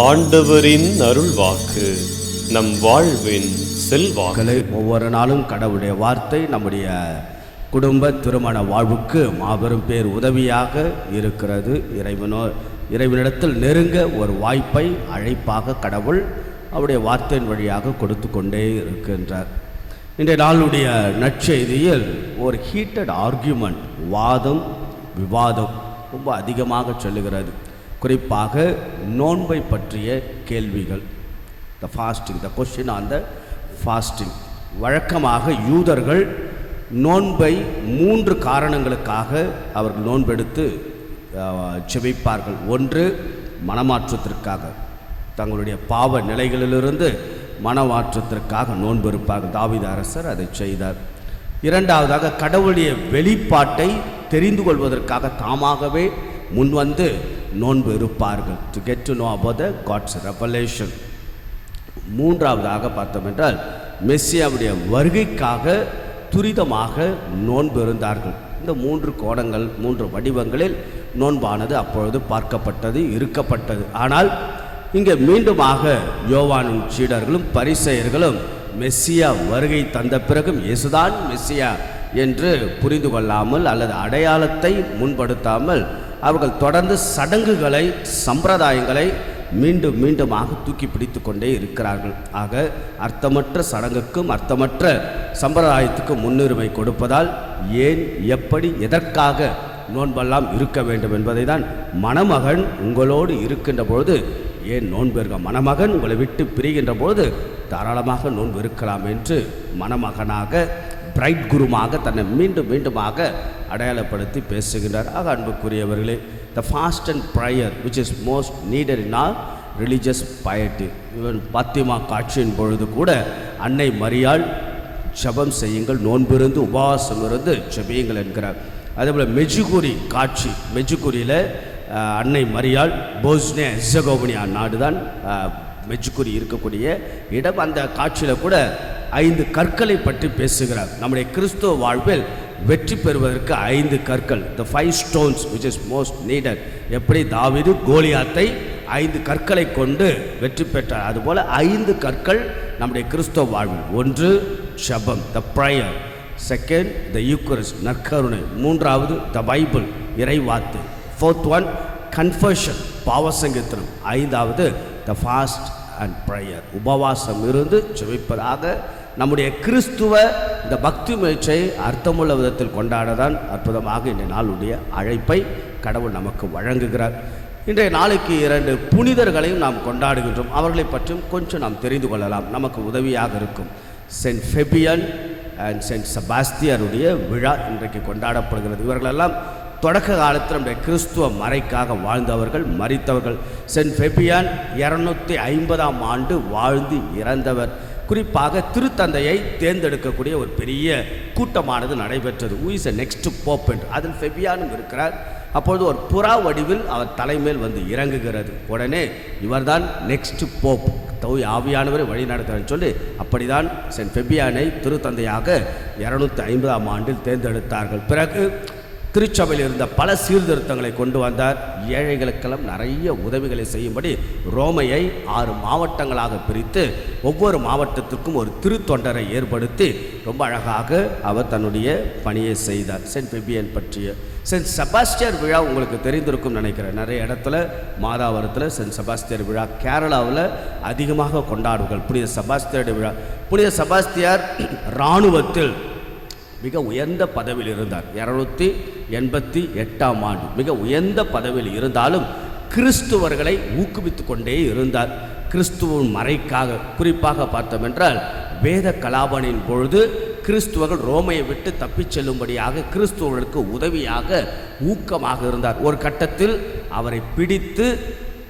ஆண்டவரின் அருள் வாக்கு நம் வாழ்வின் செல்வாக்கு. ஒவ்வொரு நாளும் கடவுளுடைய வார்த்தை நம்முடைய குடும்ப திருமண வாழ்வுக்கு மாபெரும் பேர் உதவியாக இருக்கிறது. இறைவனோ இறைவனிடத்தில் நெருங்க ஒரு வாய்ப்பை அழைப்பாக கடவுள் அவருடைய வார்த்தையின் வழியாக கொடுத்து கொண்டே இருக்கின்றார். இன்றைய நாளுடைய நற்செய்தியில் ஒரு ஹீட்டட் ஆர்கியூமெண்ட் வாதம் விவாதம் ரொம்ப அதிகமாக சொல்லுகிறது. குறிப்பாக நோன்பை பற்றிய கேள்விகள். The fasting the question on the fasting வழக்கமாக யூதர்கள் நோன்பை மூன்று காரணங்களுக்காக அவர்கள் நோன்பெடுத்து அஹ், ஒன்று மனமாற்றத்திற்காக. தங்களுடைய பாவ நிலைகளிலிருந்து மனமாற்றத்திற்காக நோன்பு இருப்பார்கள் அரசர் அதை செய்தார். இரண்டாவதாக கடவுளுடைய வெளிப்பாட்டை தெரிந்து கொள்வதற்காக தாமாகவே முன்வந்து நோன்பு இருப்பார்கள். To get to know about the God's revelation மூன்றாவதாக பார்த்தோம் என்றால் மெஸ்ஸியாவுடைய வருகைக்காக துரிதமாக நோன்பு இருந்தார்கள். இந்த மூன்று கோணங்கள் மூன்று வடிவங்களில் நோன்பானது அப்பொழுது பார்க்கப்பட்டது இருக்கப்பட்டது. ஆனால் இங்கே மீண்டுமாக யோவானின் சீடர்களும் பரிசெயர்களும் மெஸ்ஸியா வருகை தந்த பிறகும் இயேசுதான் மெஸ்ஸியா என்று புரிந்து கொள்ளாமல் அல்லது அடையாளத்தை முன்படுத்தாமல் அவர்கள் தொடர்ந்து சடங்குகளை சம்பிரதாயங்களை மீண்டும் மீண்டுமாக தூக்கி பிடித்து கொண்டே இருக்கிறார்கள். ஆக அர்த்தமற்ற சடங்குக்கும் அர்த்தமற்ற சம்பிரதாயத்துக்கும் முன்னுரிமை கொடுப்பதால் ஏன் எப்படி எதற்காக நோன்பெல்லாம் இருக்க வேண்டும் என்பதை தான் மணமகன் உங்களோடு இருக்கின்ற பொழுது ஏன் நோன்பு இருக்க மணமகன் உங்களை விட்டு பிரிகின்ற பொழுது தாராளமாக நோன்பு இருக்கலாம் என்று மணமகனாக பிரைட் குருமாக தன்னை மீண்டும் மீண்டுமாக அடையாளப்படுத்தி பேசுகின்றார் ஆக அன்புக்குரியவர்களே the fast and prayer which is most needed in all religious piety even Fatima காட்சியின் பொழுது கூட அன்னை மரியாள் ஜபம் செய்யுங்கள் நோன்பிருந்து உபவாசம் இருந்து செபியுங்கள் என்கிறார். அதேபோல் மெஜுகுரி காட்சி மெஜுகுரியில் அன்னை மரியாள் போஸ்னே ஹெசகோபனியா நாடு தான் மெஜுகுரி இருக்கக்கூடிய இடம். அந்த காட்சியில் கூட ஐந்து கற்களை பற்றி பேசுகிறார். நம்முடைய கிறிஸ்துவ வாழ்வில் வெற்றி பெறுவதற்கு ஐந்து கற்கள். The five stones which is most needed எப்படி தாவீது கோலியாத்தை ஐந்து கற்களை கொண்டு வெற்றி பெற்றார். அதுபோல் ஐந்து கற்கள் நம்முடைய கிறிஸ்தவ வாழ்வில். ஒன்று ஷபம் த ப்ரையர் செகண்ட் த யூக்கரிஸ் நற்கருணை. மூன்றாவது த பைபிள் இறைவாத்து ஃபோர்த் ஒன் கன்ஃபர்ஷன் பாவசங்கீர்த்தனம். ஐந்தாவது த ஃபாஸ்ட் அண்ட் ப்ரையர் உபவாசம் இருந்து செவிப்பதாக நம்முடைய கிறிஸ்துவ இந்த பக்தி முயற்சியை அர்த்தமுள்ள விதத்தில் கொண்டாடதான் அற்புதமாக இந்த நாளுடைய அழைப்பை கடவுள் நமக்கு வழங்குகிறார். இன்றைய நாளைக்கு இரண்டு புனிதர்களையும் நாம் கொண்டாடுகின்றோம். அவர்களை பற்றியும் கொஞ்சம் நாம் தெரிந்து கொள்ளலாம். நமக்கு உதவியாக இருக்கும் சென்ட் ஃபெபியன் அண்ட் சென்ட் சபாஸ்தியருடைய விழா இன்றைக்கு கொண்டாடப்படுகிறது. இவர்களெல்லாம் தொடக்க காலத்தில் நம்முடைய கிறிஸ்துவ மறைக்காக வாழ்ந்தவர்கள் மறித்தவர்கள். சென்ட் ஃபெபியான் இரநூத்தி ஐம்பதாம் ஆண்டு வாழ்ந்து இறந்தவர். குறிப்பாக திருத்தந்தையை தேர்ந்தெடுக்கக்கூடிய ஒரு பெரிய கூட்டமானது நடைபெற்றது. Who uh a next pope என்று. அதில் ஃபெபியானும் இருக்கிறார். அப்பொழுது ஒரு புறா வடிவில் அவர் தலைமேல் வந்து இறங்குகிறது. உடனே இவர்தான் நெக்ஸ்ட் போப் தூய் ஆவியானவரை வழி நடத்துறேன்னு சொல்லி அப்படிதான் சென்ட் ஃபெபியானை திருத்தந்தையாக இரநூத்தி ஐம்பதாம் ஆண்டில் தேர்ந்தெடுத்தார்கள். பிறகு திருச்சபையில் இருந்த பல சீர்திருத்தங்களை கொண்டு வந்தார். ஏழைகளுக்கெல்லாம் நிறைய உதவிகளை செய்யும்படி ரோமையை ஆறு மாவட்டங்களாக பிரித்து ஒவ்வொரு மாவட்டத்திற்கும் ஒரு திருத்தொண்டரை ஏற்படுத்தி ரொம்ப அழகாக அவர் தன்னுடைய பணியை செய்தார். சென்ட் பிபியன் பற்றிய சென்ட் செபாஸ்டியர் விழா உங்களுக்கு தெரிந்திருக்கும் நினைக்கிறேன். நிறைய இடத்துல மாதாவரத்தில் சென்ட் செபாஸ்டியர் விழா கேரளாவில் அதிகமாக கொண்டாடுவார்கள் புனித செபாஸ்தியருடைய விழா. புனித செபாஸ்தியார் இராணுவத்தில் மிக உயர்ந்த பதவியில் இருந்தார். இரநூத்தி எண்பத்தி எட்டாம் ஆண்டு. மிக உயர்ந்த பதவியில் இருந்தாலும் கிறிஸ்துவர்களை ஊக்குவித்து கொண்டே இருந்தார். கிறிஸ்துவின் மறைக்காக குறிப்பாக பார்த்தோம் என்றால் வேத கலாபனின் பொழுது கிறிஸ்துவர்கள் ரோமையை விட்டு தப்பிச் செல்லும்படியாக கிறிஸ்துவர்களுக்கு உதவியாக ஊக்கமாக இருந்தார். ஒரு கட்டத்தில் அவரை பிடித்து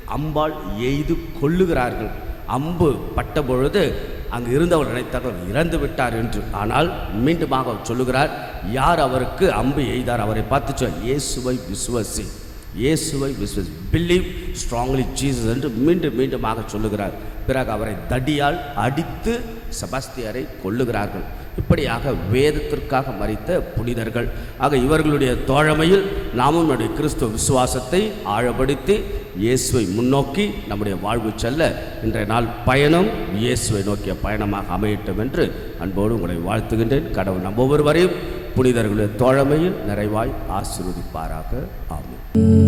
அம்பாள் எய்து கொள்ளுகிறார்கள் அம்பு பட்ட பொழுது அங்கு இருந்தவர் நினைத்தார்கள் இறந்து விட்டார் என்று. ஆனால் மீண்டுமாக அவர் சொல்லுகிறார் யார் அவருக்கு அம்பு எய்தார்? அவரை பார்த்து சொல் இயேசுவை விசுவசி இயேசுவை விசுவசி. பிலீவ் ஸ்ட்ராங்லி ஜீசஸ் என்று மீண்டும் மீண்டுமாக சொல்லுகிறார். பிறகு அவரை தடியால் அடித்து செபாஸ்தியரை கொல்லுகிறார்கள். இப்படியாக வேதத்திற்காக மறித்த புனிதர்கள். ஆக இவர்களுடைய தோழமையில் நாமும் நம்முடைய கிறிஸ்துவ விசுவாசத்தை ஆழப்படுத்தி இயேசுவை முன்னோக்கி நம்முடைய வாழ்வு செல்ல இன்றைய நாள் பயணம் இயேசுவை நோக்கிய பயணமாக அமையட்டும் என்று அன்போடு உங்களை வாழ்த்துகின்றேன். கடவுள் நம் ஒவ்வொருவரையும் புனிதர்களுடைய தோழமையில் நிறைவாய் ஆசீர்வதிப்பாராக. ஆகும்